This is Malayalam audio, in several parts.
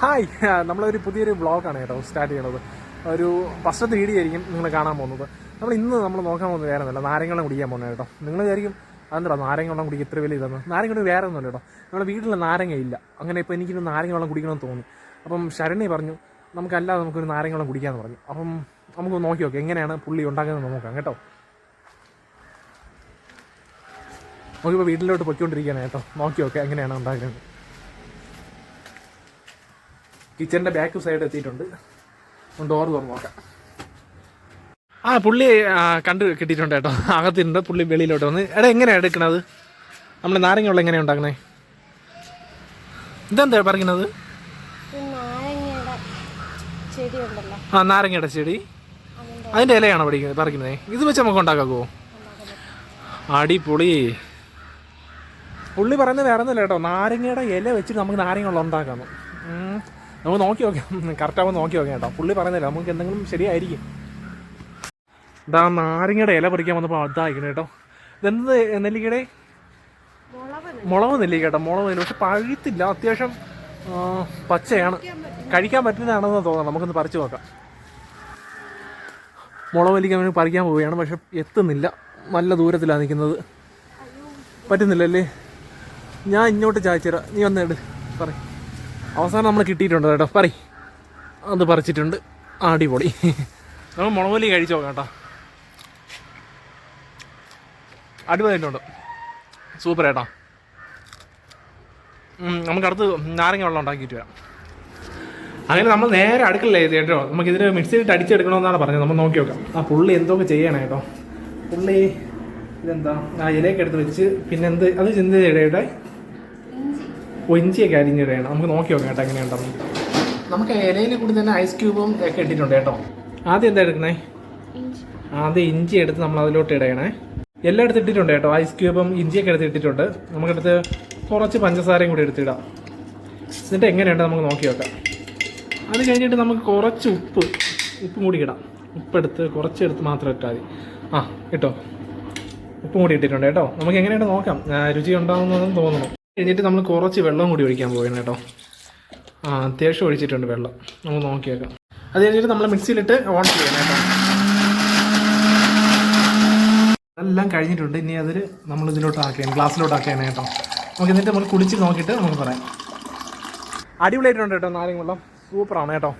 ഹായ്. നമ്മളൊരു പുതിയൊരു വ്ളോഗാണ് കേട്ടോ സ്റ്റാർട്ട് ചെയ്യണത്. ഒരു ഫസ്റ്റത്തെ വീഡിയോ ആയിരിക്കും നിങ്ങൾ കാണാൻ പോകുന്നത്. നമ്മൾ ഇന്ന് നമ്മൾ നോക്കാൻ പോകുന്നത് വേറെ ഒന്നുമല്ല നാരങ്ങളും കുടിക്കാൻ പോകുന്നത് കേട്ടോ. നിങ്ങൾ വിചാരിക്കും അതെന്താ നാരങ്ങ വെള്ളം കുടിക്കുക ഇത്ര വലിയ ഇതെന്ന്? നാരങ്ങ കുടി വേറെ ഒന്നുമില്ല കേട്ടോ. നമ്മുടെ വീട്ടിൽ നാരങ്ങ ഇല്ല. അങ്ങനെ ഇപ്പോൾ എനിക്കിന്ന് നാരങ്ങ വെള്ളം കുടിക്കണമെന്ന് തോന്നി. അപ്പം ശരണി പറഞ്ഞു നമുക്കല്ലാതെ നമുക്കൊരു നാരങ്ങ വെള്ളം കുടിക്കാമെന്ന് പറഞ്ഞു. അപ്പം നമുക്ക് നോക്കി നോക്കാം എങ്ങനെയാണ് പുള്ളി ഉണ്ടാക്കുന്നത് നോക്കാം കേട്ടോ. നമുക്കിപ്പോൾ വീട്ടിലോട്ട് പൊയ്ക്കൊണ്ടിരിക്കുകയാണ് കേട്ടോ. നോക്കി നോക്കാം എങ്ങനെയാണ് ഉണ്ടാക്കുന്നത്. കിച്ചണിന്റെ ബാക്ക് സൈഡ് എത്തിയിട്ടുണ്ട്. ഡോർ തുറന്ന് നോക്കാം. ആ പുള്ളി കണ്ട് കിട്ടിയിട്ടുണ്ട് കേട്ടോ. അകത്തിട്ടുണ്ട് പുള്ളി വെളിയിലോട്ട് വന്ന് എടാ എങ്ങനെയാണ് എടുക്കണത്? നമ്മൾ നാരങ്ങ വെള്ളം എങ്ങനെയാണ് ഉണ്ടാക്കണേ? ഇതെന്താ പറയുന്നത്? ആ നാരങ്ങയുടെ ചെടി. അതിന്റെ ഇലയാണോ പഠിക്കുന്നത് പറിക്കുന്നത് ഇത് വെച്ച് നമുക്ക് ഉണ്ടാക്കാമോ അടിപൊളി. പുള്ളി പറയുന്നത് വേറെ ഒന്നുമില്ല കേട്ടോ. നാരങ്ങയുടെ ഇല വെച്ചിട്ട് നമുക്ക് നാരങ്ങ വെള്ളം ഉണ്ടാക്കാമെന്ന് ഉം. നമുക്ക് നോക്കി നോക്കാം. കറക്റ്റാകുമ്പോൾ നോക്കി നോക്കാം കേട്ടോ. പുള്ളി പറയുന്നില്ല. നമുക്ക് എന്തെങ്കിലും ശരിയായിരിക്കും. ഇതാ നാരങ്ങയുടെ ഇല പറിക്കാൻ വന്നപ്പോൾ അതായിരിക്കണം കേട്ടോ. ഇതെന്ത് നെല്ലിക്കയുടെ മുളക് നെല്ലിക്ക കേട്ടോ. മുളക് നെല്ലി പക്ഷെ പഴുത്തില്ല. അത്യാവശ്യം പച്ചയാണ്. കഴിക്കാൻ പറ്റുന്നതാണെന്ന് തോന്നണം. നമുക്കൊന്ന് പറിച്ചു നോക്കാം. മുളക് നെല്ലിക്ക വേണ്ടി പറിക്കാൻ പോവുകയാണ്. പക്ഷെ എത്തുന്നില്ല. നല്ല ദൂരത്തിലാണ് നിൽക്കുന്നത്. പറ്റുന്നില്ലല്ലേ? ഞാൻ ഇങ്ങോട്ട് ചായച്ചിര. നീ വന്നേട്. പറ അവസാനം നമ്മൾ കിട്ടിയിട്ടുണ്ട് കേട്ടോ. പറ അത് പറിച്ചിട്ടുണ്ട്. അടിപൊളി. നമ്മൾ മുളക് നെല്ലി കഴിച്ചു നോക്കാം കേട്ടോ. അടിപൊളിയായിട്ടുണ്ട് സൂപ്പർ ഏട്ടാ നമുക്ക് അടുത്ത് നാരങ്ങ വെള്ളം ഉണ്ടാക്കിയിട്ട് വരാം. അങ്ങനെ നമ്മൾ നേരെ അടുക്കള എഴുതി കേട്ടോ. നമുക്ക് ഇതിന് മിക്സിയിലിട്ട് അടിച്ചെടുക്കണമെന്നാണ് പറഞ്ഞത്. നമ്മൾ നോക്കി നോക്കാം. ആ പുള്ളി എന്തൊക്കെ ചെയ്യണം കേട്ടോ. പുള്ളി ഇതെന്താ? ആ ഇലയൊക്കെ എടുത്ത് വെച്ച് പിന്നെ എന്ത് അത് ചിന്ത ഓ ഇഞ്ചിയൊക്കെ അരിഞ്ഞിടണം നമുക്ക് നോക്കി നോക്കാം കേട്ടോ എങ്ങനെയുണ്ടെന്ന്. നമുക്ക് ഇലയിൽ കൂടി തന്നെ ഐസ് ക്യൂബും ഒക്കെ ഇട്ടിട്ടുണ്ട് കേട്ടോ. ആദ്യം എന്താ എടുക്കണേ? ഇഞ്ചി. ആദ്യം ഇഞ്ചി എടുത്ത് നമ്മൾ അതിലോട്ട് ഇടയണേ. എല്ലാം എടുത്ത് ഇട്ടിട്ടുണ്ട് കേട്ടോ. ഐസ് ക്യൂബും ഇഞ്ചിയൊക്കെ എടുത്ത് ഇട്ടിട്ടുണ്ട്. നമുക്കെടുത്ത് കുറച്ച് പഞ്ചസാരയും കൂടി എടുത്തിടാം എന്നിട്ട് എങ്ങനെയുണ്ട് നമുക്ക് നോക്കി നോക്കാം. അത് കഴിഞ്ഞിട്ട് നമുക്ക് കുറച്ച് ഉപ്പ് ഉപ്പും കൂടി ഇടാം. ഉപ്പെടുത്ത് കുറച്ച് എടുത്ത് മാത്രം ഇട്ടാൽ മതി. ആ കേട്ടോ ഉപ്പും കൂടി ഇട്ടിട്ടുണ്ട് കേട്ടോ. നമുക്ക് എങ്ങനെയുണ്ട് നോക്കാം. രുചി ഉണ്ടാകുന്നതെന്ന് തോന്നുന്നു. കഴിഞ്ഞിട്ട് നമ്മൾ കുറച്ച് വെള്ളം കൂടി ഒഴിക്കാൻ പോവുകയാണ് കേട്ടോ. ആ അത്യാവശ്യം ഒഴിച്ചിട്ടുണ്ട് വെള്ളം. നമുക്ക് നോക്കിയേക്കാം. അത് കഴിഞ്ഞിട്ട് നമ്മൾ മിക്സിയിലിട്ട് ഓൺ ചെയ്യണം കേട്ടോ. എല്ലാം കഴിഞ്ഞിട്ടുണ്ട്. ഇനി അതിൽ നമ്മൾ ഇതിലോട്ട് ആക്കിയാണ് ഗ്ലാസ്സിലോട്ട് ആക്കിയാണ് കേട്ടോ. നമുക്ക് എന്നിട്ട് നമ്മൾ കുടിച്ച് നോക്കിയിട്ട് നമുക്ക് പറയാം. അടിപൊളിയായിട്ടുണ്ട് കേട്ടോ നാരങ്ങ വെള്ളം. സൂപ്പറാണ് കേട്ടോ.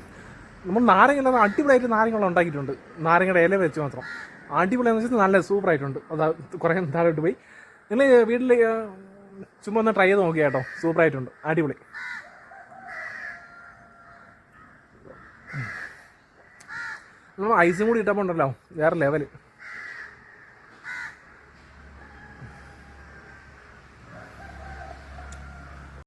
നമ്മൾ നാരങ്ങ വെള്ളം അടിപൊളിയായിട്ട് നാരങ്ങ വെള്ളം ഉണ്ടാക്കിയിട്ടുണ്ട്. നാരങ്ങയുടെ ഇല വെച്ച് മാത്രം. അടിപൊളിയാണെന്ന് വെച്ചാൽ നല്ല സൂപ്പറായിട്ടുണ്ട്. അതാ കുറേ താഴോട്ട് പോയി. നിങ്ങൾ വീട്ടിൽ ചുമ്മാ ഒന്ന് ട്രൈ ചെയ്ത് നോക്കിയാ കേട്ടോ. സൂപ്പറായിട്ടുണ്ട് അടിപൊളി. നമ്മൾ ഐസും കൂടി ഇട്ടപ്പോൾ ഉണ്ടല്ലോ. വേറെ ലെവൽ